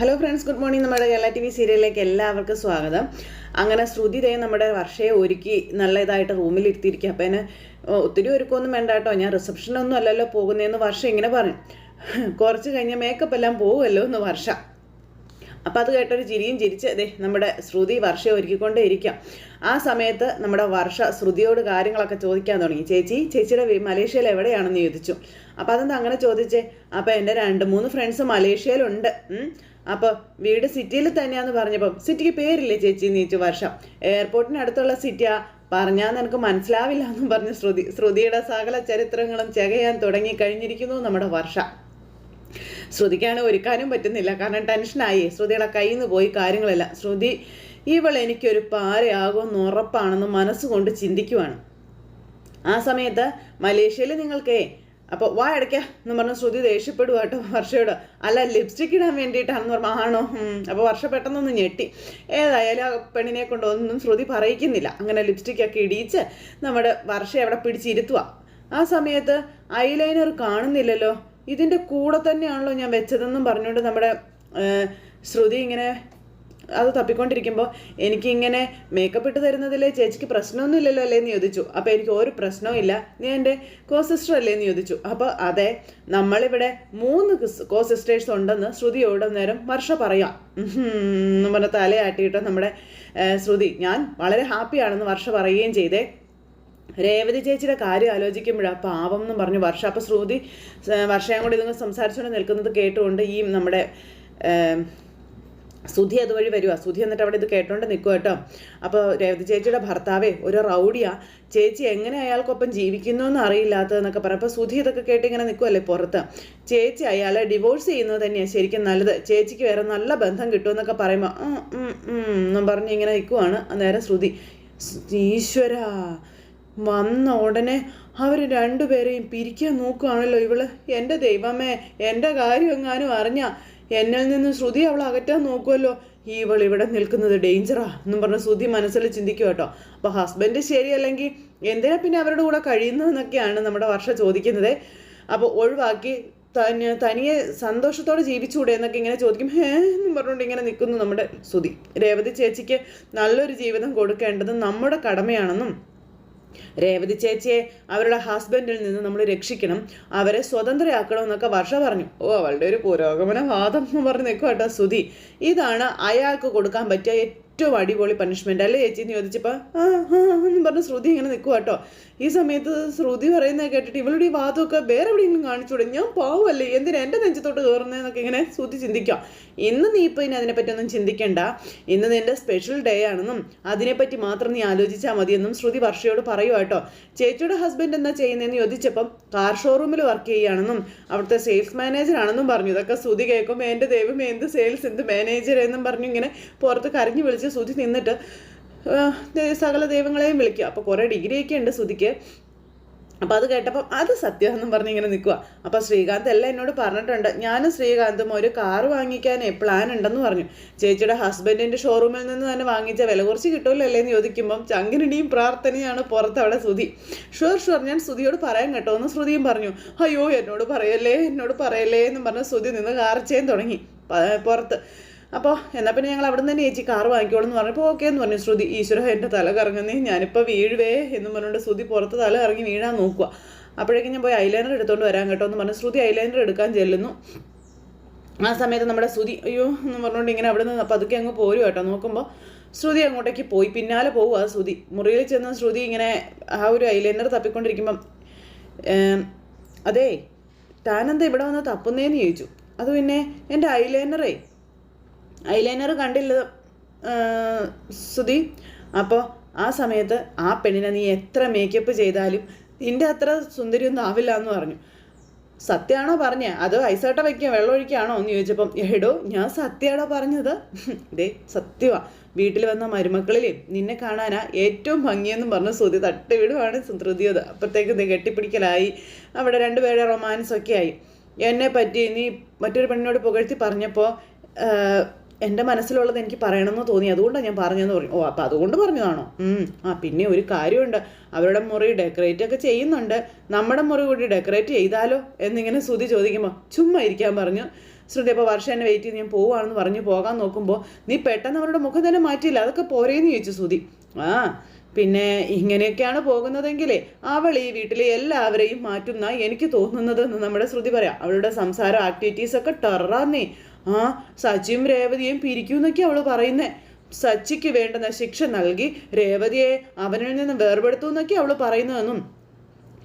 Hello friends good morning നമ്മുടെ Kerala T V സീരിയലിലേക്ക് എല്ലാവർക്കും സ്വാഗതം. അങ്ങനെ ശ്രുതി ദേ നമ്മുടെ വർഷയെ ഒരുക്കി നല്ല ഇതായിട്ട് റൂമിൽ ഇരുത്തിയിരിക്കുക അപ്പം എന്നെ ഒത്തിരി ഒരുക്കമൊന്നും വേണ്ട കേട്ടോ. ഞാൻ റിസപ്ഷനൊന്നും അല്ലല്ലോ പോകുന്നതെന്ന് വർഷം ഇങ്ങനെ പറഞ്ഞു കുറച്ച് കഴിഞ്ഞ മേക്കപ്പ് എല്ലാം പോകുമല്ലോ എന്ന് വർഷ. അപ്പം അത് കേട്ടൊരു ചിരിയും ചിരിച്ച് അതെ നമ്മുടെ ശ്രുതി വർഷയെ ഒരുക്കിക്കൊണ്ടേ ഇരിക്കാം ആ സമയത്ത് നമ്മുടെ വർഷ ശ്രുതിയോട് കാര്യങ്ങളൊക്കെ ചോദിക്കാൻ തുടങ്ങി. ചേച്ചി ചേച്ചിയുടെ മലേഷ്യയിൽ എവിടെയാണെന്ന് ചോദിച്ചു. അപ്പം അതെന്താ അങ്ങനെ ചോദിച്ചേ? അപ്പം എന്റെ രണ്ട് മൂന്ന് ഫ്രണ്ട്സ് മലേഷ്യയിലുണ്ട്. അപ്പോൾ വീട് സിറ്റിയിൽ തന്നെയാന്ന് പറഞ്ഞപ്പം സിറ്റിക്ക് പേരില്ലേ ചേച്ചി എന്ന് വർഷം? എയർപോർട്ടിനടുത്തുള്ള സിറ്റിയാ പറഞ്ഞാൽ നിനക്ക് മനസ്സിലാവില്ല എന്ന് പറഞ്ഞ് ശ്രുതി ശ്രുതിയുടെ സകല ചരിത്രങ്ങളും ചെകയാൻ തുടങ്ങി കഴിഞ്ഞിരിക്കുന്നു നമ്മുടെ വർഷ. ശ്രുതിക്കാണ് ഒരുക്കാനും പറ്റുന്നില്ല. കാരണം ടെൻഷനായി ശ്രുതിയുടെ കയ്യിൽ നിന്ന് പോയി കാര്യങ്ങളല്ല. ശ്രുതി ഇവൾ എനിക്കൊരു പാരയാകുമെന്ന് ഉറപ്പാണെന്ന് മനസ്സുകൊണ്ട് ചിന്തിക്കുവാണ്. ആ സമയത്ത് മലേഷ്യയിൽ നിങ്ങൾക്കേ അപ്പോൾ വാ അടയ്ക്ക എന്ന് പറഞ്ഞ് ശ്രുതി ദേഷ്യപ്പെടുക കേട്ടോ വർഷയോട്. അല്ല ലിപ്സ്റ്റിക് ഇടാൻ വേണ്ടിയിട്ടാണെന്ന് പറഞ്ഞു ആണോ? അപ്പോൾ വർഷ പെട്ടെന്നൊന്ന് ഞെട്ടി. ഏതായാലും ആ പെണ്ണിനെ കൊണ്ട് ഒന്നും ശ്രുതി പറയിക്കുന്നില്ല. അങ്ങനെ ലിപ്സ്റ്റിക് ഒക്കെ ഇടിയിച്ച് നമ്മുടെ വർഷ അവിടെ പിടിച്ചിരുത്തുക ആ സമയത്ത് ഐലൈനർ കാണുന്നില്ലല്ലോ. ഇതിന്റെ കൂടെ തന്നെയാണല്ലോ ഞാൻ വെച്ചതെന്നും പറഞ്ഞുകൊണ്ട് നമ്മുടെ ശ്രുതി ഇങ്ങനെ അത് തപ്പിക്കൊണ്ടിരിക്കുമ്പോൾ എനിക്കിങ്ങനെ മേക്കപ്പ് ഇട്ട് തരുന്നതിൽ ചേച്ചിക്ക് പ്രശ്നമൊന്നുമില്ലല്ലോ അല്ലേ എന്ന് ചോദിച്ചു. അപ്പോൾ എനിക്ക് ഒരു പ്രശ്നവും ഇല്ല നീ എന്റെ കോ സിസ്റ്റർ അല്ലേ എന്ന് ചോദിച്ചു. അപ്പോൾ അതെ നമ്മളിവിടെ മൂന്ന് കോ സിസ്റ്റേഴ്സ് ഉണ്ടെന്ന് ശ്രുതിയോട് നേരം വർഷ പറയാം. എന്ന് പറഞ്ഞ തലയാട്ടിയിട്ട് നമ്മുടെ ശ്രുതി ഞാൻ വളരെ ഹാപ്പിയാണെന്ന് വർഷ പറയുകയും ചെയ്തേ. രേവതി ചേച്ചിയുടെ കാര്യം ആലോചിക്കുമ്പോഴാണ് പാവം എന്ന് പറഞ്ഞു വർഷ. അപ്പോൾ ശ്രുതി വർഷയും കൂടി ഇതൊന്ന് സംസാരിച്ചുകൊണ്ട് നിൽക്കുന്നത് കേട്ടുകൊണ്ട് ഈ നമ്മുടെ സുധി അതുവഴി വരുക സുധി എന്നിട്ട് അവിടെ ഇത് കേട്ടോണ്ട് നിൽക്കുക കേട്ടോ. അപ്പോൾ രേവതി ചേച്ചിയുടെ ഭർത്താവേ ഒരു റൗഡിയാ. ചേച്ചി എങ്ങനെ അയാൾക്കൊപ്പം ജീവിക്കുന്നു എന്ന് അറിയില്ലാത്തതെന്നൊക്കെ പറയാം അപ്പോൾ സുധി ഇതൊക്കെ കേട്ട് ഇങ്ങനെ നിൽക്കുമല്ലേ പുറത്ത്. ചേച്ചി അയാളെ ഡിവോഴ്സ് ചെയ്യുന്നത് തന്നെയാണ് ശരിക്കും നല്ലത്. ചേച്ചിക്ക് വേറെ നല്ല ബന്ധം കിട്ടുമെന്നൊക്കെ പറയുമ്പോൾ എന്നും പറഞ്ഞ് ഇങ്ങനെ നിൽക്കുവാണ് അന്നേരം ശ്രുതി. ഈശ്വര വന്ന ഉടനെ അവർ രണ്ടുപേരെയും പിരിക്കാൻ നോക്കുകയാണല്ലോ ഇവൾ. എന്റെ ദൈവമേ എന്റെ കാര്യം എങ്ങാനും അറിഞ്ഞ എന്നിൽ നിന്ന് ശ്രുതി അവൾ അകറ്റാൻ നോക്കുമല്ലോ ഇവൾ ഇവിടെ നിൽക്കുന്നത് ഡേഞ്ചറാ എന്നും പറഞ്ഞ് ശ്രുതി മനസ്സിൽ ചിന്തിക്കും കേട്ടോ. അപ്പോൾ ഹസ്ബൻഡ് ശരിയല്ലെങ്കിൽ എന്തിനാ പിന്നെ അവരുടെ കൂടെ കഴിയുന്നതെന്നൊക്കെയാണ് നമ്മുടെ വർഷ ചോദിക്കുന്നത്. അപ്പോൾ ഒഴിവാക്കി തനി തനിയെ സന്തോഷത്തോടെ ജീവിച്ചുകൂടെ എന്നൊക്കെ ഇങ്ങനെ ചോദിക്കും. ഹേ എന്നും പറഞ്ഞുകൊണ്ട് ഇങ്ങനെ നിൽക്കുന്നു നമ്മുടെ ശ്രുതി. രേവതി ചേച്ചിക്ക് നല്ലൊരു ജീവിതം കൊടുക്കേണ്ടത് നമ്മുടെ കടമയാണെന്നും രേവതി ചേച്ചിയെ അവരുടെ ഹസ്ബൻഡിൽ നിന്ന് നമ്മൾ രക്ഷിക്കണം. അവരെ സ്വതന്ത്രയാക്കണം എന്നൊക്കെ വർഷ പറഞ്ഞു. ഓ അവളുടെ ഒരു പുരോഗമന വാദം എന്ന് പറഞ്ഞ് നിൽക്കുക കേട്ടോ സുധി. ഇതാണ് അയാൾക്ക് കൊടുക്കാൻ പറ്റിയ ഏറ്റവും അടിപൊളി പണിഷ്മെന്റ് അല്ലേ ചേച്ചി എന്ന് ചോദിച്ചപ്പോൾ ആ ആ എന്ന് പറഞ്ഞ് ശ്രുതി ഇങ്ങനെ നിൽക്കുക കേട്ടോ. ഈ സമയത്ത് ശ്രുതി പറയുന്നത് കേട്ടിട്ട് ഇവളുടെ ഈ വാദമൊക്കെ വേറെ എവിടെയെങ്കിലും കാണിച്ചൂടെ? ഞാൻ പാവല്ലേ എന്തിനാ എന്റെ നെഞ്ചത്തോട്ട് കയറുന്നതെന്നൊക്കെ ഇങ്ങനെ ശ്രുതി ചിന്തിക്കാം ഇന്ന് നീ ഇപ്പോൾ ഇനി അതിനെപ്പറ്റി ഒന്നും ചിന്തിക്കണ്ട. ഇന്ന് നിന്റെ സ്പെഷ്യൽ ഡേ ആണെന്നും അതിനെപ്പറ്റി മാത്രം നീ ആലോചിച്ചാൽ മതിയെന്നും ശ്രുതി വർഷയോട് പറയുക കേട്ടോ. ചേച്ചിയുടെ ഹസ്ബൻഡ് എന്താ ചെയ്യുന്നതെന്ന് ചോദിച്ചപ്പം കാർ ഷോറൂമിൽ വർക്ക് ചെയ്യുകയാണെന്നും അവിടുത്തെ സെയിൽസ് മാനേജർ ആണെന്നും പറഞ്ഞു. ഇതൊക്കെ ശ്രുതി കേൾക്കുമ്പോൾ എന്റെ ദൈവം എന്ത് സെയിൽസ് എന്ത് മാനേജർ എന്നും പറഞ്ഞു ഇങ്ങനെ പുറത്ത് കരഞ്ഞു വിളിച്ച് ശ്രുതി നിന്നിട്ട് സകല ദൈവങ്ങളെയും വിളിക്കുക. അപ്പോൾ കുറേ ഡിഗ്രിയൊക്കെ ഉണ്ട് ശ്രുതിക്ക്. അപ്പം അത് കേട്ടപ്പം അത് സത്യം എന്നും പറഞ്ഞ് ഇങ്ങനെ നിൽക്കുക അപ്പം ശ്രീകാന്ത് എല്ലാം എന്നോട് പറഞ്ഞിട്ടുണ്ട്. ഞാനും ശ്രീകാന്തും ഒരു കാർ വാങ്ങിക്കാനേ പ്ലാൻ ഉണ്ടെന്ന് പറഞ്ഞു. ചേച്ചിയുടെ ഹസ്ബൻഡിന്റെ ഷോറൂമിൽ നിന്ന് തന്നെ വാങ്ങിച്ച വില കുറച്ച് കിട്ടുമല്ലോ എന്ന് ചോദിക്കുമ്പം ചങ്കിനിടിയും പ്രാർത്ഥനയാണ് പുറത്ത് അവിടെ ശ്രുതി. ഷുവർ ഷുവർ ഞാൻ ശ്രുതിയോട് പറയാൻ കേട്ടോ. എന്ന് ശ്രുതിയും പറഞ്ഞു. അയ്യോ എന്നോട് പറയല്ലേ എന്നോട് പറയല്ലേ എന്നും പറഞ്ഞ് ശ്രുതി നിന്ന് കാർച്ചയും തുടങ്ങി. പുറത്ത്. അപ്പോൾ എന്നാൽ പിന്നെ ഞങ്ങൾ അവിടെ നിന്ന് തന്നെ ചേച്ചി കാർ വാങ്ങിക്കോളൂ എന്ന് പറഞ്ഞപ്പോൾ ഓക്കെ എന്ന് പറഞ്ഞു. ശ്രുതി ഈശ്വര എന്റെ തല കറങ്ങുന്നേ. ഞാനിപ്പോൾ വീഴുവേ എന്ന് പറഞ്ഞുകൊണ്ട് ശ്രുതി പുറത്ത് തല ഇറങ്ങി വീഴാൻ നോക്കുക അപ്പോഴേക്കും ഞാൻ പോയി ഐലൈനർ എടുത്തുകൊണ്ട് വരാൻ കേട്ടോ എന്ന് പറഞ്ഞു. ശ്രുതി ഐലൈനർ എടുക്കാൻ ചെല്ലുന്നു. ആ സമയത്ത് നമ്മുടെ ശ്രുതി അയ്യോ എന്ന് പറഞ്ഞുകൊണ്ട് ഇങ്ങനെ അവിടെ നിന്ന് പതുക്കെ അങ്ങ് പോരും കേട്ടോ. നോക്കുമ്പോൾ ശ്രുതി അങ്ങോട്ടേക്ക് പോയി. പിന്നാലെ പോവുക ശ്രുതി. മുറിയിൽ ചെന്ന് ശ്രുതി ഇങ്ങനെ ആ ഒരു ഐലൈനർ തപ്പിക്കൊണ്ടിരിക്കുമ്പം അതേ താനെന്താ ഇവിടെ വന്ന് തപ്പുന്നേന്ന് ചോദിച്ചു. അത് പിന്നെ എന്റെ ഐലൈനറേ. ഐലൈനർ കണ്ടില്ല സുധി. അപ്പോൾ ആ സമയത്ത് ആ പെണ്ണിനെ നീ എത്ര മേക്കപ്പ് ചെയ്താലും നിന്റെ അത്ര സുന്ദരിയൊന്നും ആവില്ല എന്ന് പറഞ്ഞു. സത്യമാണോ പറഞ്ഞേ? അതോ ഐസോട്ട വയ്ക്കുക വെള്ളമൊഴിക്കുകയാണോ എന്ന് ചോദിച്ചപ്പം എടോ ഞാൻ സത്യമാണോ പറഞ്ഞത്? ദേ സത്യമാ വീട്ടിൽ വന്ന മരുമക്കളിലെ നിന്നെ കാണാനാ ഏറ്റവും ഭംഗിയെന്നും പറഞ്ഞ് ശ്രുതി തട്ടുവിടുവാണ് ശ്രുതിയത് അപ്പോഴത്തേക്ക് കെട്ടിപ്പിടിക്കലായി. അവിടെ രണ്ടുപേരുടെ റൊമാൻസ് ഒക്കെ ആയി. എന്നെ പറ്റി നീ മറ്റൊരു പെണ്ണിനോട് പുകഴ്ത്തി പറഞ്ഞപ്പോൾ എന്റെ മനസ്സിലുള്ളത് എനിക്ക് പറയണമെന്ന് തോന്നി. അതുകൊണ്ടാണ് ഞാൻ പറഞ്ഞതെന്ന് പറഞ്ഞു. ഓ അപ്പം അതുകൊണ്ട് പറഞ്ഞതാണോ? ആ പിന്നെ ഒരു കാര്യമുണ്ട്. അവരുടെ മുറി ഡെക്കറേറ്റ് ഒക്കെ ചെയ്യുന്നുണ്ട്. നമ്മുടെ മുറി കൂടി ഡെക്കറേറ്റ് ചെയ്താലോ എന്നിങ്ങനെ ശ്രുതി ചോദിക്കുമ്പോൾ ചുമ്മാ ഇരിക്കാൻ പറഞ്ഞു. ശ്രുതി അപ്പോൾ വർഷം എന്നെ വെയിറ്റ് ചെയ്ത് ഞാൻ പോവാണെന്ന് പറഞ്ഞ് പോകാൻ നോക്കുമ്പോൾ നീ പെട്ടെന്ന് അവരുടെ മുഖം തന്നെ മാറ്റിയില്ല. അതൊക്കെ പോരേന്ന് ചോദിച്ചു ശ്രുതി. ആ പിന്നെ ഇങ്ങനെയൊക്കെയാണ് പോകുന്നതെങ്കിലേ അവൾ ഈ വീട്ടിലെ എല്ലാവരെയും മാറ്റുന്ന എനിക്ക് തോന്നുന്നത് എന്ന് നമ്മുടെ ശ്രുതി പറയാം. അവളുടെ സംസാരം ആക്ടിവിറ്റീസ് ഒക്കെ ടെററാന്നേ ആ സച്ചിയും രേവതിയും പിരിക്കൂന്നൊക്കെ അവൾ പറയുന്നേ. സച്ചിക്ക് വേണ്ടുന്ന ശിക്ഷ നൽകി രേവതിയെ അവനിൽ നിന്ന് വേർപെടുത്തുമെന്നൊക്കെ അവൾ പറയുന്നതെന്നും.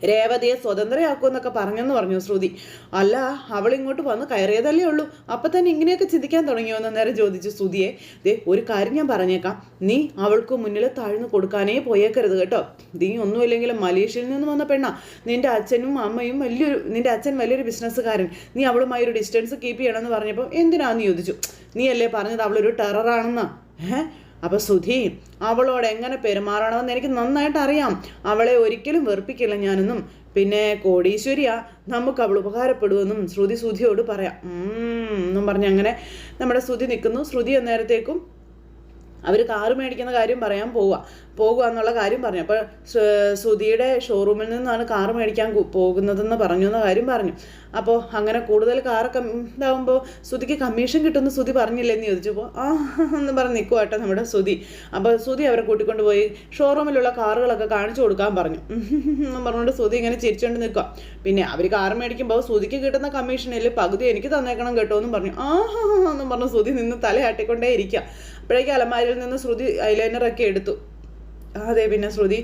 രേവതിയെ സ്വതന്ത്രയാക്കുമെന്നൊക്കെ പറഞ്ഞെന്ന് പറഞ്ഞു ശ്രുതി. അല്ല അവൾ ഇങ്ങോട്ട് വന്ന് കയറിയതല്ലേ ഉള്ളൂ. അപ്പൊ തന്നെ ഇങ്ങനെയൊക്കെ ചിന്തിക്കാൻ തുടങ്ങിയോ എന്ന് നേരം ചോദിച്ചു ശ്രുതിയെ. ദേ ഒരു കാര്യം ഞാൻ പറഞ്ഞേക്കാം. നീ അവൾക്ക് മുന്നിൽ താഴ്ന്നു കൊടുക്കാനേ പോയേക്കരുത് കേട്ടോ. നീ ഒന്നുമില്ലെങ്കിലും മലേഷ്യയിൽ നിന്ന് വന്ന പെണ്ണാ. നിന്റെ അച്ഛനും അമ്മയും വലിയൊരു നിന്റെ അച്ഛൻ വലിയൊരു ബിസിനസ്സുകാരൻ. നീ അവളുമായി ഒരു ഡിസ്റ്റൻസ് കീപ്പ് ചെയ്യണമെന്ന് പറഞ്ഞപ്പോൾ എന്തിനാന്ന് ചോദിച്ചു. നീ അല്ലേ പറഞ്ഞത് അവളൊരു ടെററാണെന്നാ ഏഹ് അപ്പൊ സുധി അവളോട് എങ്ങനെ പെരുമാറണമെന്ന് എനിക്ക് നന്നായിട്ട് അറിയാം. അവളെ ഒരിക്കലും വെറുപ്പിക്കില്ല ഞാനെന്നും. പിന്നെ കോടീശ്വരിയാ നമുക്ക് അവൾ ഉപകാരപ്പെടുമെന്നും ശ്രുതി സുധിയോട് പറയാം. എന്നും പറഞ്ഞ് അങ്ങനെ നമ്മുടെ ശ്രുതി നിൽക്കുന്നു. ശ്രുതി അന്നേരത്തേക്കും അവർ കാറ് മേടിക്കുന്ന കാര്യം പറയാൻ പോവുക പോകുക എന്നുള്ള കാര്യം പറഞ്ഞു. അപ്പോൾ സുധിയുടെ ഷോറൂമിൽ നിന്നാണ് കാറ് മേടിക്കാൻ പോകുന്നതെന്ന് പറഞ്ഞു എന്ന കാര്യം പറഞ്ഞു. അപ്പോൾ അങ്ങനെ കൂടുതൽ കാറൊക്കെ ഇതാവുമ്പോൾ സുധിക്ക് കമ്മീഷൻ കിട്ടുമെന്ന് സുധി പറഞ്ഞില്ലെന്ന് ചോദിച്ചപ്പോൾ ആ എന്ന് പറഞ്ഞ് നിൽക്കുക കേട്ടോ നമ്മുടെ സുധി. അപ്പോൾ സുധി അവരെ കൂട്ടിക്കൊണ്ട് പോയി ഷോറൂമിലുള്ള കാറുകളൊക്കെ കാണിച്ചു കൊടുക്കാൻ പറഞ്ഞു. പറഞ്ഞുകൊണ്ട് സുധി ഇങ്ങനെ ചിരിച്ചുകൊണ്ട് നിൽക്കുക പിന്നെ അവർ കാറ് മേടിക്കുമ്പോൾ സുധിക്ക് കിട്ടുന്ന കമ്മീഷനിൽ പകുതി എനിക്ക് തന്നേക്കണം കേട്ടോ എന്നും പറഞ്ഞു. ആ എന്നും പറഞ്ഞു സുധി നിന്ന് തലയാട്ടിക്കൊണ്ടേ ഇരിക്കുക അപ്പോഴേക്കും അലമാരിൽ നിന്ന് ശ്രുതി ഐലൈനറൊക്കെ എടുത്തു. അതെ പിന്നെ ശ്രുതി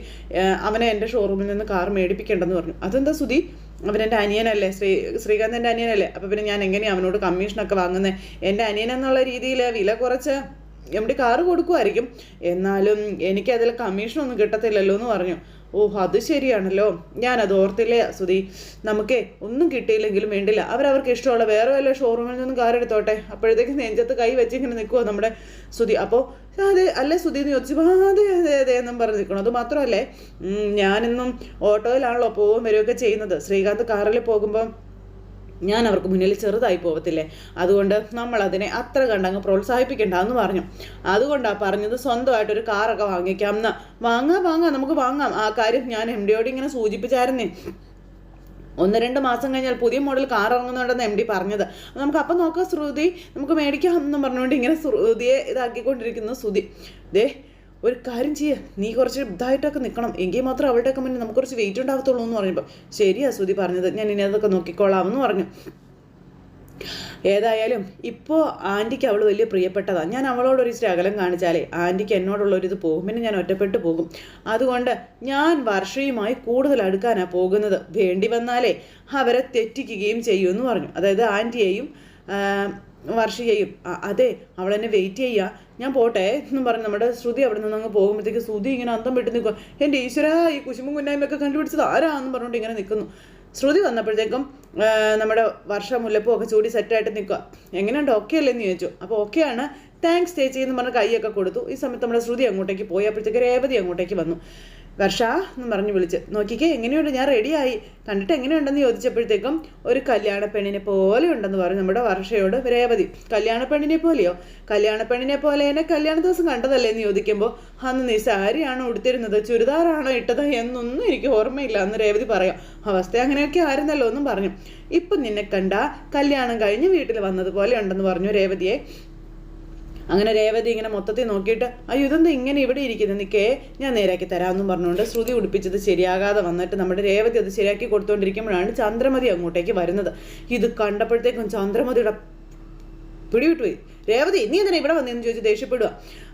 അവനെ എന്റെ ഷോറൂമിൽ നിന്ന് കാർ മേടിപ്പിക്കേണ്ടെന്ന് പറഞ്ഞു. അതെന്താ ശ്രുതി? അവൻ എന്റെ അനിയനല്ലേ? ശ്രീ ശ്രീകാന്ത് എന്റെ അനിയനല്ലേ? അപ്പോൾ പിന്നെ ഞാൻ എങ്ങനെയാണ് അവനോട് കമ്മീഷനൊക്കെ വാങ്ങുന്നത് എന്റെ അനിയൻ എന്നുള്ള രീതിയിൽ വില കുറച്ച് എം ഡി കാറ് കൊടുക്കുമായിരിക്കും എന്നാലും എനിക്കതിൽ കമ്മീഷനൊന്നും കിട്ടത്തില്ലല്ലോ എന്ന് പറഞ്ഞു. ഓ അത് ശരിയാണല്ലോ. ഞാൻ അത് ഓർത്തില്ലേ സുധി? നമുക്കേ ഒന്നും കിട്ടിയില്ലെങ്കിലും വേണ്ടില്ല. അവരവർക്ക് ഇഷ്ടമുള്ള വേറെ വല്ല ഷോറൂമിൽ നിന്നും കാർ എടുത്തോട്ടെ. അപ്പോഴത്തേക്ക് നെഞ്ചത്ത് കൈ വെച്ച് ഇങ്ങനെ നിൽക്കുമോ നമ്മുടെ സുധി. അപ്പോൾ അതെ അല്ലേ സുധി എന്ന് ചോദിച്ചു അതെ അതെ അതെ എന്നും പറഞ്ഞ് നിൽക്കണം അത് മാത്രമല്ലേ ഞാനിന്നും ഓട്ടോയിലാണല്ലോ പോവുകയും വരികയൊക്കെ ചെയ്യുന്നത്. ശ്രീകാന്ത് കാറിൽ പോകുമ്പോൾ ഞാൻ അവർക്ക് മുന്നിൽ ചെറുതായി പോകത്തില്ലേ അതുകൊണ്ട് നമ്മൾ അതിനെ അത്ര കണ്ടങ്ങ് പ്രോത്സാഹിപ്പിക്കണ്ട എന്ന് പറഞ്ഞു. അതുകൊണ്ടാണ് പറഞ്ഞത് സ്വന്തമായിട്ടൊരു കാറൊക്കെ വാങ്ങിക്കാം എന്ന് വാങ്ങാം വാങ്ങാം നമുക്ക് വാങ്ങാം. ആ കാര്യം ഞാൻ എം ഡിയോട് ഇങ്ങനെ സൂചിപ്പിച്ചായിരുന്നേ. ഒന്ന് രണ്ട് മാസം കഴിഞ്ഞാൽ പുതിയ മോഡൽ കാർ ഇറങ്ങുന്നുണ്ടെന്ന് എം ഡി പറഞ്ഞത്. നമുക്ക് അപ്പം നോക്കാം ശ്രുതി. നമുക്ക് മേടിക്കാം എന്നും പറഞ്ഞുകൊണ്ട് ഇങ്ങനെ ശ്രുതിയെ ഇതാക്കിക്കൊണ്ടിരിക്കുന്നു ശ്രുതി. ദേ ഒരു കാര്യം ചെയ്യ. നീ കുറച്ച് ഇതായിട്ടൊക്കെ നിൽക്കണം എങ്കിൽ മാത്രം അവളുടെയൊക്കെ മുന്നിൽ നമുക്ക് കുറച്ച് വെയിറ്റ് ഉണ്ടാകത്തുള്ളൂ എന്ന് പറയുമ്പോൾ ശരി അസുതി പറഞ്ഞത്. ഞാൻ ഇനി അതൊക്കെ നോക്കിക്കോളാം എന്ന് പറഞ്ഞു. ഏതായാലും ഇപ്പോൾ ആന്റിക്ക് അവൾ വലിയ പ്രിയപ്പെട്ടതാണ് ഞാൻ അവളോടൊരു ഇച്ചിരി അകലം കാണിച്ചാലേ ആന്റിക്ക് എന്നോടുള്ളൊരിത് പോകും. പിന്നെ ഞാൻ ഒറ്റപ്പെട്ടു പോകും. അതുകൊണ്ട് ഞാൻ വർഷയുമായി കൂടുതൽ അടുക്കാനാണ് പോകുന്നത്. വേണ്ടി വന്നാലേ അവരെ തെറ്റിക്കുകയും ചെയ്യുമെന്ന് പറഞ്ഞു. അതായത് ആന്റിയെയും വർഷയെയും. അതെ അവളെന്നെ വെയിറ്റ് ചെയ്യുക ഞാൻ പോട്ടെ എന്നും പറഞ്ഞ് നമ്മുടെ ശ്രുതി അവിടെ നിന്ന് അങ്ങ് പോകുമ്പോഴത്തേക്ക് ശ്രുതി ഇങ്ങനെ അന്തം വിട്ട് നിൽക്കുക എന്റെ ഈശ്വര ഈ കുശുമ്പും കുന്നായ്മയൊക്കെ കണ്ടുപിടിച്ചത് ആരാന്ന് പറഞ്ഞുകൊണ്ട് ഇങ്ങനെ നിൽക്കുന്നു. ശ്രുതി വന്നപ്പോഴത്തേക്കും നമ്മുടെ വർഷ മുല്ലപ്പൂ ഒക്കെ ചൂടി സെറ്റായിട്ട് നിൽക്കുക എങ്ങനെയുണ്ട്? ഓക്കെ അല്ലേന്ന് ചോദിച്ചു. അപ്പോൾ ഓക്കെയാണ് താങ്ക്സ് ചേച്ചി എന്ന് പറഞ്ഞ് കൈയൊക്കെ കൊടുത്തു. ഈ സമയത്ത് നമ്മുടെ ശ്രുതി അങ്ങോട്ടേക്ക് പോയി. അപ്പോഴത്തേക്ക് രേവതി അങ്ങോട്ടേക്ക് വന്നു. വർഷ എന്ന് പറഞ്ഞ് വിളിച്ച്. നോക്കിക്കേ എങ്ങനെയുണ്ട്? ഞാൻ റെഡിയായി. കണ്ടിട്ട് എങ്ങനെയുണ്ടെന്ന് ചോദിച്ചപ്പോഴത്തേക്കും ഒരു കല്യാണ പെണ്ണിനെ പോലെ ഉണ്ടെന്ന് പറഞ്ഞു നമ്മുടെ വർഷയോട് രേവതി. കല്യാണ പെണ്ണിനെ പോലെയോ? കല്യാണ പെണ്ണിനെ പോലെ എന്നെ കല്യാണ ദിവസം കണ്ടതല്ലേ എന്ന് ചോദിക്കുമ്പോൾ അന്ന് നീ സാരിയാണോ ഉടുത്തിരുന്നത്? ചുരിദാറാണോ ഇട്ടത്? എന്നൊന്നും എനിക്ക് ഓർമ്മയില്ല എന്ന് രേവതി പറയാം. അവസ്ഥ അങ്ങനെയൊക്കെ ആയിരുന്നല്ലോ എന്നും പറഞ്ഞു. ഇപ്പം നിന്നെ കണ്ട കല്യാണം കഴിഞ്ഞ് വീട്ടിൽ വന്നതുപോലെ ഉണ്ടെന്ന് പറഞ്ഞു രേവതിയെ. അങ്ങനെ രേവതി ഇങ്ങനെ മൊത്തത്തിൽ നോക്കിയിട്ട് അയ്യോ ഇതെന്താ ഇങ്ങനെ ഇവിടെ ഇരിക്കുന്നത് നിൽക്കേ ഞാൻ നേരാക്കി തരാമെന്നും പറഞ്ഞുകൊണ്ട് ശ്രുതി ഉടുപ്പിച്ചത് ശരിയാകാതെ വന്നിട്ട് നമ്മുടെ രേവതി അത് ശരിയാക്കി കൊടുത്തുകൊണ്ടിരിക്കുമ്പോഴാണ് ചന്ദ്രമതി അങ്ങോട്ടേക്ക് വരുന്നത്. ഇത് കണ്ടപ്പോഴത്തേക്കും ചന്ദ്രമതിയുടെ പിടിവിട്ടുപോയി. രേവതി നീ എന്തിനാ ഇവിടെ വന്നതെന്ന് ചോദിച്ച് ദേഷ്യപ്പെടുക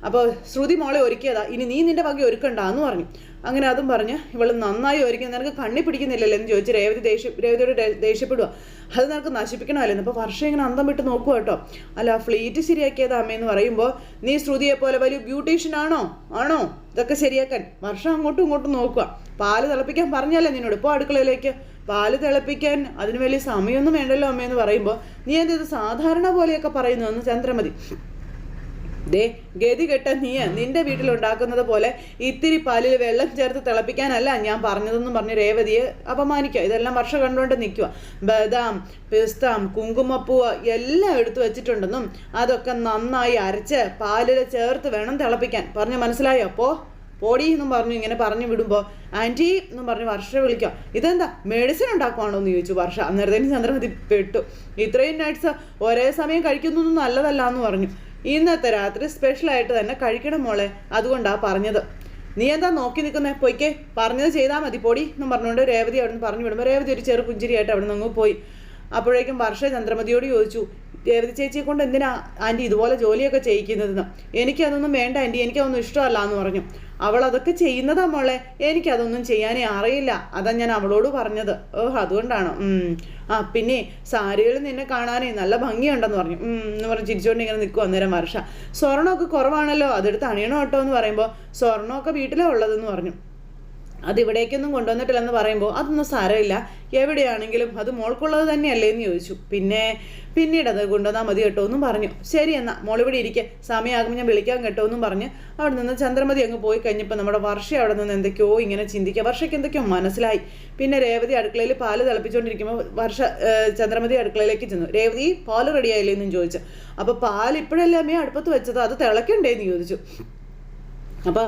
അപ്പോൾ ശ്രുതി മോളെ ഒരുക്കിയതാ. ഇനി നീ നിന്റെ വക ഒരുക്കണ്ട എന്ന് പറഞ്ഞു. അങ്ങനെ അതും പറഞ്ഞ് ഇവൾ നന്നായി ഒരുക്കി നിനക്ക് കണ്ണി പിടിക്കുന്നില്ലല്ലോ? എന്ന് ചോദിച്ച് രേവതി ദേഷ്യ രേവതിയോട് ദേഷ്യപ്പെടുക അത് നിനക്ക് നശിപ്പിക്കണമല്ലോ? അപ്പോൾ വർഷം ഇങ്ങനെ അന്തം വിട്ട് നോക്കുക കേട്ടോ. അല്ല ഫ്ലീറ്റ് ശരിയാക്കിയതാ അമ്മയെന്ന് പറയുമ്പോൾ നീ ശ്രുതിയെ പോലെ വലിയ ബ്യൂട്ടീഷ്യൻ ആണോ? ആണോ? ഇതൊക്കെ ശരിയാക്കാൻ. വർഷം അങ്ങോട്ടും ഇങ്ങോട്ടും നോക്കുക പാൽ തിളപ്പിക്കാൻ പറഞ്ഞല്ലേ നിന്നോട്? ഇപ്പോൾ അടുക്കളയിലേക്ക്. പാൽ തിളപ്പിക്കാൻ അതിന് വലിയ സമയമൊന്നും വേണ്ടല്ലോ അമ്മയെന്ന് പറയുമ്പോൾ നീ എന്ത് സാധാരണ പോലെയൊക്കെ പറയുന്നു എന്ന് ചന്ദ്രമതി. ദേ ഗതി കെട്ട നീ നിന്റെ വീട്ടിലുണ്ടാക്കുന്നത് പോലെ ഇത്തിരി പാലിൽ വെള്ളം ചേർത്ത് തിളപ്പിക്കാനല്ല ഞാൻ പറഞ്ഞതെന്ന് പറഞ്ഞ് രേവതിയെ അപമാനിക്കുക. ഇതെല്ലാം വർഷം കണ്ടുകൊണ്ട് നിൽക്കുക. ബദാം പിസ്താം കുങ്കുമപ്പൂവ് എല്ലാം എടുത്തു വെച്ചിട്ടുണ്ടെന്നും അതൊക്കെ നന്നായി അരച്ച് പാലിൽ ചേർത്ത് വേണം തിളപ്പിക്കാൻ. പറഞ്ഞ് മനസ്സിലായോ? അപ്പോ പോടി എന്നും പറഞ്ഞു ഇങ്ങനെ പറഞ്ഞു വിടുമ്പോൾ ആന്റി എന്നും പറഞ്ഞ് വർഷ വിളിക്കാം. ഇതെന്താ? മെഡിസിൻ ഉണ്ടാക്കുവാണോ? എന്ന് ചോദിച്ചു വർഷ. അന്നേരത്തെ ചന്ദ്രമതി പെട്ടു. ഇത്രയും നൈറ്റ്സ് ഒരേ സമയം കഴിക്കുന്നൊന്നും നല്ലതല്ല എന്ന് പറഞ്ഞു. ഇന്നത്തെ രാത്രി സ്പെഷ്യലായിട്ട് തന്നെ കഴിക്കണം മോളെ അതുകൊണ്ടാണ് പറഞ്ഞത്. നീ എന്താ നോക്കി നിൽക്കുന്നേ പൊയ്ക്കേ. പറഞ്ഞത് ചെയ്താൽ മതി പൊടി എന്നും പറഞ്ഞുകൊണ്ട് രേവതി അവിടെ നിന്ന് പറഞ്ഞു വിടുമ്പോൾ രേവതി ഒരു ചെറു പുഞ്ചിരിയായിട്ട് അവിടെ നിന്ന് അങ്ങ് പോയി. അപ്പോഴേക്കും വർഷ ചന്ദ്രമതിയോട് ചോദിച്ചു രേവതി ചേച്ചിയെ കൊണ്ട് എന്തിനാ ആന്റി ഇതുപോലെ ജോലിയൊക്കെ ചെയ്യിക്കുന്നതെന്ന്? എനിക്കതൊന്നും വേണ്ട ആന്റി എനിക്കതൊന്നും ഇഷ്ടമല്ല എന്ന് പറഞ്ഞു. അവൾ അതൊക്കെ ചെയ്യുന്നതാ മോളെ. എനിക്കതൊന്നും ചെയ്യാനേ അറിയില്ല. അതാ ഞാൻ അവളോട് പറഞ്ഞത്. ഓഹ് അതുകൊണ്ടാണ്? ഉം. ആ പിന്നെ സാരികളിൽ നിന്നെ കാണാനേ നല്ല ഭംഗിയുണ്ടെന്ന് പറഞ്ഞു. എന്ന് പറഞ്ഞ് ചിരിച്ചുകൊണ്ട് ഇങ്ങനെ നിൽക്കും അന്നേരം വർഷ. സ്വർണമൊക്കെ കുറവാണല്ലോ. അതെടുത്ത് അണിയണം കേട്ടോ എന്ന് പറയുമ്പോൾ സ്വർണമൊക്കെ വീട്ടിലേ ഉള്ളതെന്ന് പറഞ്ഞു. അത് ഇവിടേക്കൊന്നും കൊണ്ടുവന്നിട്ടില്ലെന്ന് പറയുമ്പോൾ അതൊന്നും സാരമില്ല. എവിടെയാണെങ്കിലും അത് മോൾക്കുള്ളത് തന്നെയല്ലേ എന്ന് ചോദിച്ചു. പിന്നെ പിന്നീട് അത് കൊണ്ടുവന്നാൽ മതി കേട്ടോ എന്നും പറഞ്ഞു. ശരി എന്നാൽ മോളിവിടെ ഇരിക്കെ. സമയമാകുമ്പോൾ ഞാൻ വിളിക്കാൻ കേട്ടോ എന്നും പറഞ്ഞ് അവിടെ നിന്ന് ചന്ദ്രമതി അങ്ങ് പോയി കഴിഞ്ഞപ്പോൾ നമ്മുടെ വർഷ അവിടെ നിന്ന് എന്തൊക്കെയോ ഇങ്ങനെ ചിന്തിക്കുക വർഷയ്ക്ക് എന്തൊക്കെയോ മനസ്സിലായി. പിന്നെ രേവതി അടുക്കളയിൽ പാൽ തിളപ്പിച്ചുകൊണ്ടിരിക്കുമ്പോൾ വർഷ ചന്ദ്രമതി അടുക്കളയിലേക്ക് ചെന്നു. രേവതി പാൽ റെഡിയായില്ലേ എന്നും ചോദിച്ചു. അപ്പോൾ പാൽ ഇപ്പോഴല്ലേ അമ്മയെ അടുപ്പത്ത് വെച്ചത്? അത് തിളക്കണ്ടേ എന്ന് ചോദിച്ചു. അപ്പോൾ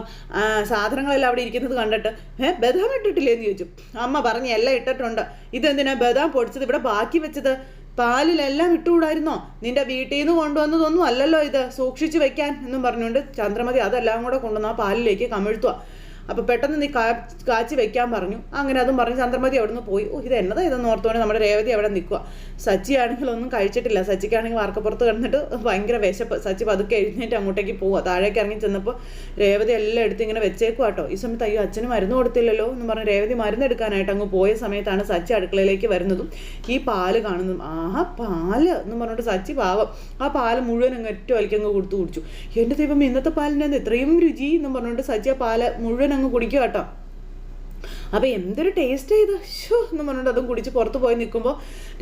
സാധനങ്ങളെല്ലാം അവിടെ ഇരിക്കുന്നത് കണ്ടിട്ട് ഏ ബദാം ഇട്ടിട്ടില്ലേ എന്ന് ചോദിച്ചു. അമ്മ പറഞ്ഞു എല്ലാം ഇട്ടിട്ടുണ്ട്. ഇതെന്തിനാ ബദാം പൊടിച്ചത്? ഇവിടെ ബാക്കി വെച്ചത് പാലിലെല്ലാം ഇട്ടുകൂടായിരുന്നോ? നിന്റെ വീട്ടിൽ നിന്ന് കൊണ്ടുവന്നതൊന്നും അല്ലല്ലോ ഇത്. സൂക്ഷിച്ചു വെക്കാൻ എന്നും പറഞ്ഞുകൊണ്ട് ചന്ദ്രമതി അതെല്ലാം കൂടെ കൊണ്ടുവന്ന് ആ പാലിലേക്ക് കമിഴ്ത്തുക അപ്പോൾ പെട്ടെന്ന് നീ കാച്ചി വെക്കാൻ പറഞ്ഞു. അങ്ങനെ അതും പറഞ്ഞു. ചന്ദ്രമതി അവിടെ നിന്ന് പോയി. ഓ ഇത് എന്നതാ ഇതെന്ന് ഓർത്തുകൊണ്ട് നമ്മുടെ രേവതി അവിടെ നിൽക്കുക സച്ചി ആണെങ്കിൽ ഒന്നും കഴിച്ചിട്ടില്ല. സച്ചിക്കാണെങ്കിൽ വാർക്കപ്പുറത്ത് കിടന്നിട്ട് ഭയങ്കര വിശപ്പ്. സച്ചി പതുക്കെ എഴുന്നേറ്റ് അങ്ങോട്ടേക്ക് പോവുക താഴേക്ക് ഇറങ്ങി ചെന്നപ്പോൾ രേവതി എല്ലാം എടുത്ത് ഇങ്ങനെ വെച്ചേക്കുക കേട്ടോ ഈ സമയത്ത് അയ്യോ അച്ഛന് മരുന്ന് കൊടുത്തില്ലല്ലോ എന്ന് പറഞ്ഞ് രേവതി മരുന്ന് എടുക്കാനായിട്ട് അങ്ങ് പോയ സമയത്താണ് സച്ചി അടുക്കളയിലേക്ക് വരുന്നതും ഈ പാൽ കാണുന്നതും. ആഹാ പാൽ എന്ന് പറഞ്ഞിട്ട് സച്ചി പാവം. ആ പാൽ മുഴുവൻ അങ്ങ് ഒറ്റ വലിക്കങ്ങ് കൊടുത്തു കുടിച്ചു. എന്റെ ദൈവം ഇന്നത്തെ പാലിന് ഇത്രയും രുചി എന്ന് പറഞ്ഞുകൊണ്ട് സച്ചി ആ പാൽ മുഴുവൻ അങ്ങ് കുടിക്കുക കേട്ടോ. അപ്പോൾ എന്തൊരു ടേസ്റ്റ് ചെയ്ത് ഷോ എന്ന് പറഞ്ഞിട്ട് അതും കുടിച്ച് പുറത്ത് പോയി നിൽക്കുമ്പോൾ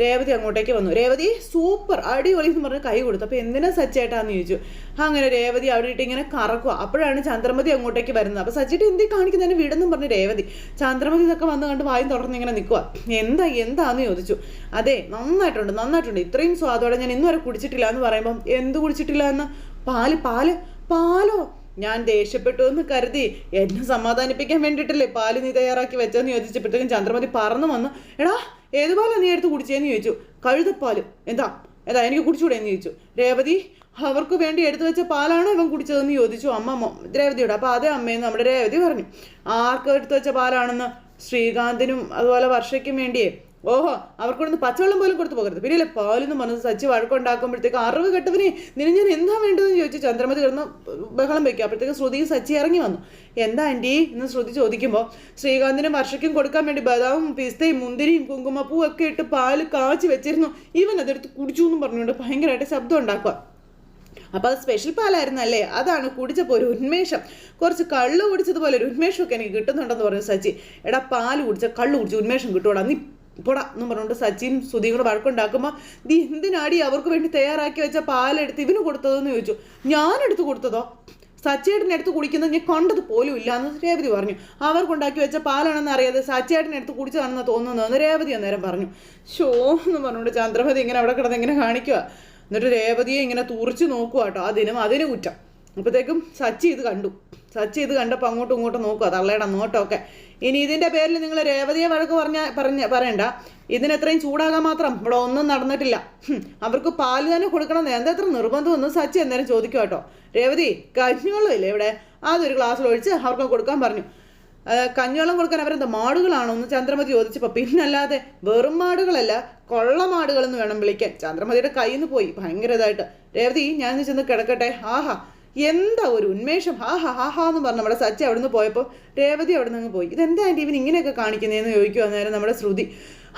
രേവതി അങ്ങോട്ടേക്ക് വന്നു. രേവതി സൂപ്പർ അടിപൊളി എന്ന് പറഞ്ഞ് കൈ കൊടുത്തു. അപ്പോൾ എന്തിനാ സച്ചേട്ടാന്ന് ചോദിച്ചു. അങ്ങനെ രേവതി അവിടെ ഇട്ട് ഇങ്ങനെ കറക്കുക. അപ്പോഴാണ് ചന്ദ്രമതി അങ്ങോട്ടേക്ക് വരുന്നത്. അപ്പോൾ സച്ചേട്ട് എന്തേ കാണിക്കുന്നതിന് വീടെന്നും പറഞ്ഞ് രേവതി. ചന്ദ്രമതി ഇതൊക്കെ വന്ന് കണ്ട് വായും തുടർന്ന് ഇങ്ങനെ നിൽക്കുക എന്താ എന്താന്ന് ചോദിച്ചു. അതെ നന്നായിട്ടുണ്ട് നന്നായിട്ടുണ്ട്. ഇത്രയും സ്വാദോടെ ഞാൻ ഇന്നുവരെ കുടിച്ചിട്ടില്ല എന്ന് പറയുമ്പോൾ എന്ത് കുടിച്ചിട്ടില്ല എന്ന് പാൽ പാൽ പാലോ? ഞാൻ ദേഷ്യപ്പെട്ടു എന്ന് കരുതി എന്നെ സമാധാനിപ്പിക്കാൻ വേണ്ടിയിട്ടല്ലേ പാൽ നീ തയ്യാറാക്കി വെച്ചെന്ന് ചോദിച്ചപ്പോഴത്തേക്കും ചന്ദ്രമതി പറന്നു വന്നു എടാ ഏത് പാലാ നീ എടുത്ത് കുടിച്ചേന്ന് ചോദിച്ചു. കഴുതപ്പാൽ. എന്താ? എന്താ എനിക്ക് കുടിച്ചുകൂടെ എന്ന് ചോദിച്ചു. രേവതി അവർക്ക് വേണ്ടി എടുത്തു വെച്ച പാലാണോ ഇവൻ കുടിച്ചതെന്ന് ചോദിച്ചു അമ്മ രേവതിയോട്. അപ്പോൾ അതേ അമ്മയെന്ന് നമ്മുടെ രേവതി പറഞ്ഞു. ആർക്ക് എടുത്തു വെച്ച പാലാണെന്ന് ശ്രീകാന്തിനും അതുപോലെ വർഷയ്ക്കും വേണ്ടിയേ ഓഹോ അവർക്കൊന്ന് പച്ചവെള്ളം പോലും കൊടുത്തു പോകരുത്. പിന്നെയല്ലേ പാലെന്ന് മനസ്സ് സച്ചി വഴക്കുണ്ടാക്കുമ്പോഴത്തേക്ക് അറിവ് കെട്ടവനെ നിന്നെ ഞാൻ എന്താ വേണ്ടതെന്ന് ചോദിച്ചു ചന്ദ്രമതി കിടന്ന് ബഹളം വെക്കുക. അപ്പോഴത്തേക്ക് ശ്രുതി സച്ചി ഇറങ്ങി വന്നു. എന്താ ആന്റി എന്ന് ശ്രുതി ചോദിക്കുമ്പോൾ ശ്രീകാന്തിനും വർഷയ്ക്കും കൊടുക്കാൻ വേണ്ടി ബദാമും പിസ്തയും മുന്തിരിയും കുങ്കുമപ്പൂ ഒക്കെ ഇട്ട് പാൽ കാച്ചി വെച്ചിരുന്നു. ഇവൻ അതെടുത്ത് കുടിച്ചു എന്നും പറഞ്ഞുകൊണ്ട് ഭയങ്കരമായിട്ട് ശബ്ദം ഉണ്ടാക്കുക. അപ്പോൾ അത് സ്പെഷ്യൽ പാലായിരുന്നു അല്ലേ അതാണ് കുടിച്ചപ്പോൾ ഒരു ഉന്മേഷം. കുറച്ച് കള്ള് കുടിച്ചതുപോലെ ഒരു ഉന്മേഷമൊക്കെ എനിക്ക് കിട്ടുന്നുണ്ടെന്ന് പറഞ്ഞു സച്ചി എടാ പാൽ കുടിച്ച കള്ള് കുടിച്ച ഉന്മേഷം കിട്ടുവാടാ? നീ പൊടാ എന്നും പറഞ്ഞുകൊണ്ട് സച്ചിൻ കൂടെ വഴക്കുണ്ടാക്കുമ്പോൾ നീ എന്തിനാടി അവർക്ക് വേണ്ടി തയ്യാറാക്കി വെച്ച പാലെടുത്ത് ഇവന് കൊടുത്തതെന്ന് ചോദിച്ചു. ഞാനെടുത്ത് കൊടുത്തതോ? സച്ചേട്ടനെടുത്ത് കുടിക്കുന്നത് ഞാൻ കണ്ടത് പോലും ഇല്ല എന്ന് രേവതി പറഞ്ഞു. അവർക്കുണ്ടാക്കി വെച്ച പാലാണെന്ന് അറിയാതെ സച്ചേട്ടനെടുത്ത് കുടിച്ചതാണെന്ന് തോന്നുന്നതെന്ന് രേവതി അന്നേരം പറഞ്ഞു. ഷോ എന്ന് പറഞ്ഞുകൊണ്ട് ചന്ദ്രമതി ഇങ്ങനെ അവിടെ കിടന്ന് ഇങ്ങനെ കാണിക്കുക എന്നിട്ട് രേവതിയെ ഇങ്ങനെ തുറിച്ച് നോക്കുക കേട്ടോ അതിനും അതിന് കുറ്റം. അപ്പോഴത്തേക്കും സച്ചി ചെയ്ത് കണ്ടു. സച്ചി ചെയ്ത് കണ്ടപ്പോൾ അങ്ങോട്ടും ഇങ്ങോട്ടും നോക്കുക. തള്ളയുടെ നോട്ടമൊക്കെ. ഇനി ഇതിന്റെ പേരിൽ നിങ്ങൾ രേവതിയെ വഴക്ക് പറഞ്ഞ പറഞ്ഞ പറയണ്ട. ഇതിനെത്രയും ചൂടാകാൻ മാത്രം. ഇവിടെ ഒന്നും നടന്നിട്ടില്ല. അവർക്ക് പാൽ തന്നെ കൊടുക്കണം. എന്താ എത്ര നിർബന്ധമൊന്നും സച്ചി അന്നേരം ചോദിക്കും കേട്ടോ. രേവതി കഞ്ഞുവെള്ളം ഇല്ലേ ഇവിടെ? അതൊരു ഗ്ലാസ്സിൽ ഒഴിച്ച് അവർക്ക് കൊടുക്കാൻ പറഞ്ഞു. കഞ്ഞുവെള്ളം കൊടുക്കാൻ അവരെന്താ മാടുകളാണോ എന്ന് ചന്ദ്രമതി ചോദിച്ചപ്പോൾ പിന്നല്ലാതെ വെറും മാടുകളല്ല കൊള്ളമാടുകളെന്ന് വേണം വിളിക്കാൻ. ചന്ദ്രമതിയുടെ കയ്യിൽ നിന്ന് പോയി ഭയങ്കര ഇതായിട്ട്. രേവതി ഞാൻ ചെന്ന് കിടക്കട്ടെ. ആഹാ എന്താ ഒരു ഉന്മേഷം? ഹാ ഹാ ഹാ ഹാ എന്ന് പറഞ്ഞ് നമ്മുടെ സച്ചി അവിടെ നിന്ന് പോയപ്പോൾ രേവതി അവിടെ നിന്ന് പോയി. ഇതെന്താ ആന്റി ഇവൻ ഇങ്ങനെയൊക്കെ കാണിക്കുന്നതെന്ന് ചോദിക്കുക നേരം നമ്മുടെ ശ്രുതി.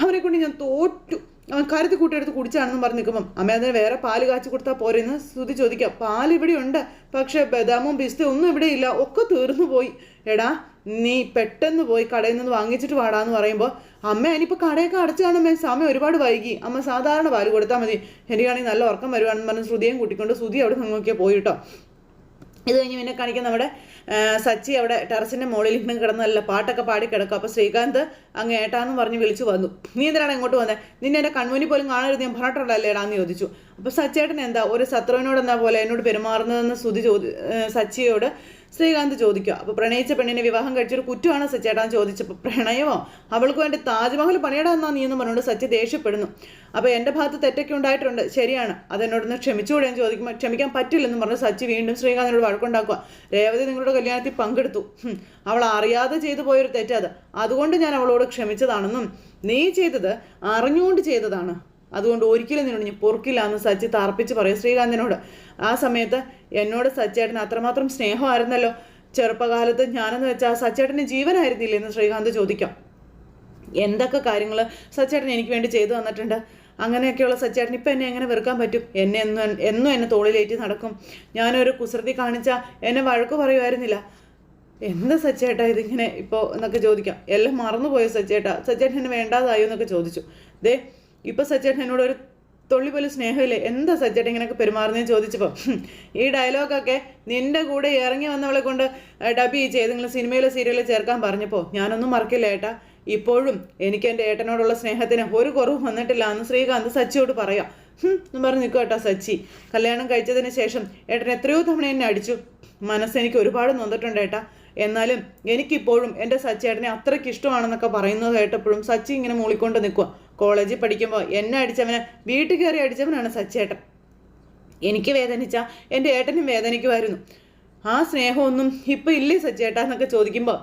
അവനെ കൊണ്ട് ഞാൻ തോറ്റു. അവൻ കാര്യത്തിൽ കൂട്ടിയെടുത്ത് കുടിച്ചാണെന്ന് പറഞ്ഞ് നിൽക്കുമ്പം അമ്മ അതിന് വേറെ പാൽ കാച്ചി കൊടുത്താൽ പോരെന്ന് ശ്രുതി ചോദിക്കാം. പാൽ ഇവിടെ ഉണ്ട് പക്ഷേ ബദാമും പിസ്തയും ഒന്നും ഇവിടെ ഇല്ല. ഒക്കെ തീർന്നു പോയി. എടാ നീ പെട്ടെന്ന് പോയി കടയിൽ നിന്ന് വാങ്ങിച്ചിട്ട് വാടാന്ന് പറയുമ്പോൾ അമ്മ അതിനിപ്പോൾ കടയൊക്കെ അടച്ചു അമ്മ സമയം ഒരുപാട് വൈകി. അമ്മ സാധാരണ പാൽ കൊടുത്താൽ മതി. എനിക്കാണെങ്കിൽ നല്ല ഉറക്കം വരുവാണെന്ന് പറഞ്ഞ് ശ്രുതിയും കൂട്ടിക്കൊണ്ട് ശ്രുതി അവിടെ നോക്കിയാൽ പോയി കേട്ടോ. ഇത് കഴിഞ്ഞ് പിന്നെ കാണിക്കുന്ന നമ്മുടെ സച്ചി അവിടെ ടെറസിന്റെ മുകളിൽ ഇങ്ങനെ കിടന്ന് നല്ല പാട്ടൊക്കെ പാടി കിടക്കും. അപ്പോൾ ശ്രീകാന്ത് അങ്ങ് ഏട്ടാന്ന് പറഞ്ഞ് വിളിച്ചു വന്നു. നീ എന്തിനാണ് ഇങ്ങോട്ട് വന്നത് നിന്നെ എന്റെ കൺമുനി പോലും കാണരുത്. ഞാൻ പറഞ്ഞിട്ടുള്ളല്ലേ ഏടാന്ന് ചോദിച്ചു. അപ്പോൾ സച്ചേട്ടൻ എന്താ? ഒരു ശത്രുവിനോട് എന്താ പോലെ എന്നോട് പെരുമാറുന്നതെന്ന് ശ്രുതി ചോദി സച്ചിയോട് ശ്രീകാന്ത് ചോദിക്കുക അപ്പോൾ പ്രണയിച്ച പെണ്ണിനെ വിവാഹം കഴിച്ചൊരു കുറ്റമാണ് സച്ചേട്ടാൻ ചോദിച്ചപ്പോൾ പ്രണയമോ? അവൾക്ക് വേണ്ടി താജ്മഹൽ പണിയിടാന്നാ നീ എന്ന് പറഞ്ഞുകൊണ്ട് സച്ച ദേഷ്യപ്പെടുന്നു. അപ്പോൾ എന്റെ ഭാഗത്ത് തെറ്റൊക്കെ ഉണ്ടായിട്ടുണ്ട് ശരിയാണ്. അതെന്നോടൊന്ന് ക്ഷമിച്ചുകൂടെ എന്ന് ചോദിക്കുമ്പോൾ ക്ഷമിക്കാൻ പറ്റില്ലെന്ന് പറഞ്ഞ് സച്ചി വീണ്ടും ശ്രീകാന്തിനോട് വഴക്കുണ്ടാക്കുക. രേവതി നിങ്ങളുടെ കല്യാണത്തിൽ പങ്കെടുത്തു. അവൾ അറിയാതെ ചെയ്തു പോയൊരു തെറ്റത്. അതുകൊണ്ട് ഞാൻ അവളോട് ക്ഷമിച്ചതാണെന്നും നീ ചെയ്തത് അറിഞ്ഞുകൊണ്ട് ചെയ്തതാണ്. അതുകൊണ്ട് ഒരിക്കലും നിന്നോട് ഞാൻ പൊറുക്കില്ല എന്ന് സച്ചി തർപ്പിച്ച് പറയും ശ്രീകാന്തിനോട്. ആ സമയത്ത് എന്നോട് സച്ചേട്ടൻ അത്രമാത്രം സ്നേഹമായിരുന്നല്ലോ. ചെറുപ്പകാലത്ത് ഞാനെന്ന് വെച്ചാൽ സച്ചേട്ടന് ജീവനായിരുന്നില്ലേ എന്ന് ശ്രീകാന്ത് ചോദിക്കാം. എന്തൊക്കെ കാര്യങ്ങൾ സച്ചേട്ടൻ എനിക്ക് വേണ്ടി ചെയ്തു തന്നിട്ടുണ്ട്? അങ്ങനെയൊക്കെയുള്ള സച്ചേട്ടൻ ഇപ്പം എന്നെ എങ്ങനെ വെറുക്കാൻ പറ്റും? എന്നെ എന്നും എന്നും എന്നെ തോളിലേറ്റി നടക്കും. ഞാനൊരു കുസൃതി കാണിച്ചാൽ എന്നെ വഴക്ക് പറയുമായിരുന്നില്ല. എന്താ സച്ചേട്ടാ ഇതിങ്ങനെ ഇപ്പോൾ എന്നൊക്കെ ചോദിക്കാം. എല്ലാം മറന്നുപോയോ സച്ചേട്ടാ? സച്ചേട്ടൻ എന്നെ വേണ്ടാതായോ എന്നൊക്കെ ചോദിച്ചു. ദേ ഇപ്പം സച്ചേട്ടൻ എന്നോട് ഒരു തൊള്ളി പോലും സ്നേഹമില്ലേ. എന്താ സജ്ജേട്ടൻ ഇങ്ങനെയൊക്കെ പെരുമാറുന്നതെന്ന് ചോദിച്ചപ്പോൾ "ഹും, ഈ ഡയലോഗൊക്കെ നിന്റെ കൂടെ ഇറങ്ങി വന്നവളെ കൊണ്ട് ഡബി ചെയ്ത് ഏതെങ്കിലും സിനിമയിലോ സീരിയലോ ചേർക്കാൻ പറഞ്ഞപ്പോൾ ഞാനൊന്നും മറക്കില്ല ഏട്ടാ. ഇപ്പോഴും എനിക്ക് എന്റെ ഏട്ടനോടുള്ള സ്നേഹത്തിന് ഒരു കുറവും വന്നിട്ടില്ല എന്ന് ശ്രീകാന്ത് സച്ചിയോട് പറയാം. എന്ന് പറഞ്ഞ് നിൽക്കുക കേട്ടോ സച്ചി. കല്യാണം കഴിച്ചതിന് ശേഷം ഏട്ടൻ എത്രയോ തവണ എന്നെ അടിച്ചു. മനസ്സെനിക്ക് ഒരുപാട് നൊന്നിട്ടുണ്ട് ഏട്ടാ. എന്നാലും എനിക്കിപ്പോഴും എന്റെ സച്ചേട്ടനെ അത്രയ്ക്ക് ഇഷ്ടമാണെന്നൊക്കെ പറയുന്നത് കേട്ടപ്പോഴും സച്ചി ഇങ്ങനെ മൂളിക്കൊണ്ട് നിൽക്കുക കോളേജിൽ പഠിക്കുമ്പോൾ എന്നെ അടിച്ചവനെ വീട്ടിൽ കയറി അടിച്ചവനാണ് സച്ചേട്ടൻ. എനിക്ക് വേദനിച്ച എന്റെ ഏട്ടനും വേദനിക്കുമായിരുന്നു. ആ സ്നേഹമൊന്നും ഇപ്പം ഇല്ലേ സച്ചേട്ടാ എന്നൊക്കെ ചോദിക്കുമ്പോൾ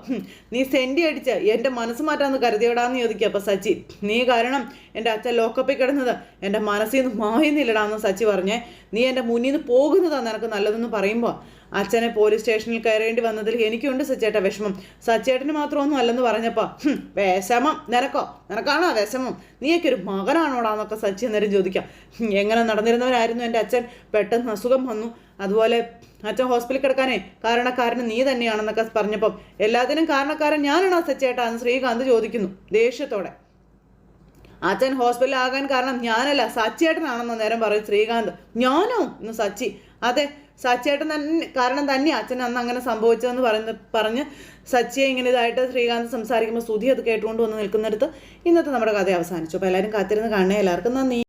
നീ സെന്റി അടിച്ച് എന്റെ മനസ്സ് മാറ്റാമെന്ന് കരുതിയോടാന്ന് ചോദിക്കുക അപ്പോൾ സച്ചി. നീ കാരണം എന്റെ അച്ഛൻ ലോക്കപ്പിൽ കിടന്നത് എന്റെ മനസ്സിൽ നിന്ന് മായുന്നില്ലടാന്ന് സച്ചി പറഞ്ഞേ. നീ എന്റെ മുന്നിൽ നിന്ന് പോകുന്നതാണ് നിനക്ക് നല്ലതെന്ന് പറയുമ്പോൾ അച്ഛനെ പോലീസ് സ്റ്റേഷനിൽ കയറേണ്ടി വന്നതിൽ എനിക്കുണ്ട് സച്ചേട്ട വിഷമം. സച്ചേട്ടന് മാത്രമൊന്നും അല്ലെന്ന് പറഞ്ഞപ്പോൾ "ഹും, വിഷമം. നിനക്കോ? നിനക്കാണോ വിഷമം? നീയൊക്കെ ഒരു മകനാണോടാന്നൊക്കെ സച്ചി അന്നേരം ചോദിക്കാം. എങ്ങനെ നടന്നിരുന്നവരായിരുന്നു എന്റെ അച്ഛൻ? പെട്ടെന്ന് അസുഖം വന്നു. അതുപോലെ അച്ഛൻ ഹോസ്പിറ്റലിൽ കിടക്കാനേ കാരണക്കാരന് നീ തന്നെയാണെന്നൊക്കെ പറഞ്ഞപ്പം എല്ലാത്തിനും കാരണക്കാരൻ ഞാനാണോ സച്ചേട്ടാ എന്ന് ശ്രീകാന്ത് ചോദിക്കുന്നു ദേഷ്യത്തോടെ. അച്ഛൻ ഹോസ്പിറ്റലിൽ ആകാൻ കാരണം ഞാനല്ല സച്ചേട്ടനാണെന്ന് നേരം പറയും ശ്രീകാന്ത്. ഞാനോ? എന്ന് സച്ചി. അതെ സച്ചേട്ടൻ തന്നെ കാരണം തന്നെ അച്ഛൻ അന്ന് അങ്ങനെ സംഭവിച്ചതെന്ന് പറയുന്ന പറഞ്ഞ് സച്ചിയെ ഇങ്ങനെ ഇതായിട്ട് ശ്രീകാന്ത് സംസാരിക്കുമ്പോൾ സുധി അത് കേട്ടുകൊണ്ട് വന്ന് നിൽക്കുന്നിടത്ത് ഇന്നത്തെ നമ്മുടെ കഥ അവസാനിച്ചു. അപ്പോൾ എല്ലാവരും കാത്തിരുന്ന് കാണണേ എല്ലാവർക്കും നന്ദി.